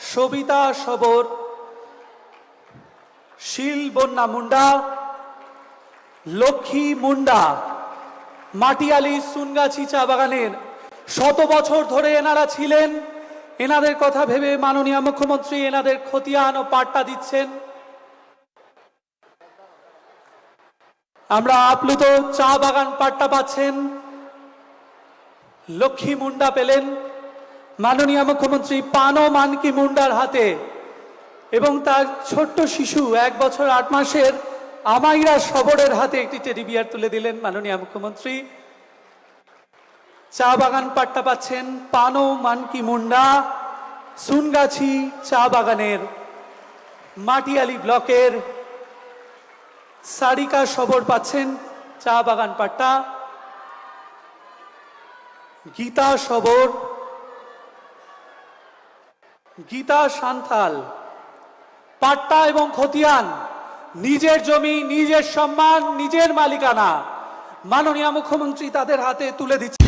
সবিতা সবর, শিল বন্যা মুন্ডা, লক্ষ্মী মুন্ডা, মাটিয়ালি সুনগাছি চা বাগানের শত বছর ধরে এনারা ছিলেন। এনাদের কথা ভেবে মাননীয় মুখ্যমন্ত্রী এনাদের খতিয়ান ও পাট্টা দিচ্ছেন। আমরা আপ্লুত চা বাগান পাট্টা পাচ্ছেন। লক্ষ্মী মুন্ডা পেলেন। মাননীয় মুখ্যমন্ত্রী পানো মানকি মুন্ডার হাতে। এবং তার ছোট্ট শিশু এক বছর আট মাসের আমাইরা সবরের হাতে একটি টেডি বিয়ার তুলে দিলেন মাননীয় মুখ্যমন্ত্রী। চা বাগান পাট্টা পাচ্ছেন পানো মানকি মুন্ডা। সুনগাছি চা বাগানের মাটিয়ালি ব্লকের সারিকা সবর পাচ্ছেন চা বাগান পাট্টা। গীতা সবর গীতা সান্থাল, পাট্টা এবং খতিয়ান, নিজের জমি, নিজের সম্মান, নিজের মালিকানা। মাননীয় মুখ্যমন্ত্রী তাদের হাতে তুলে দিচ্ছেন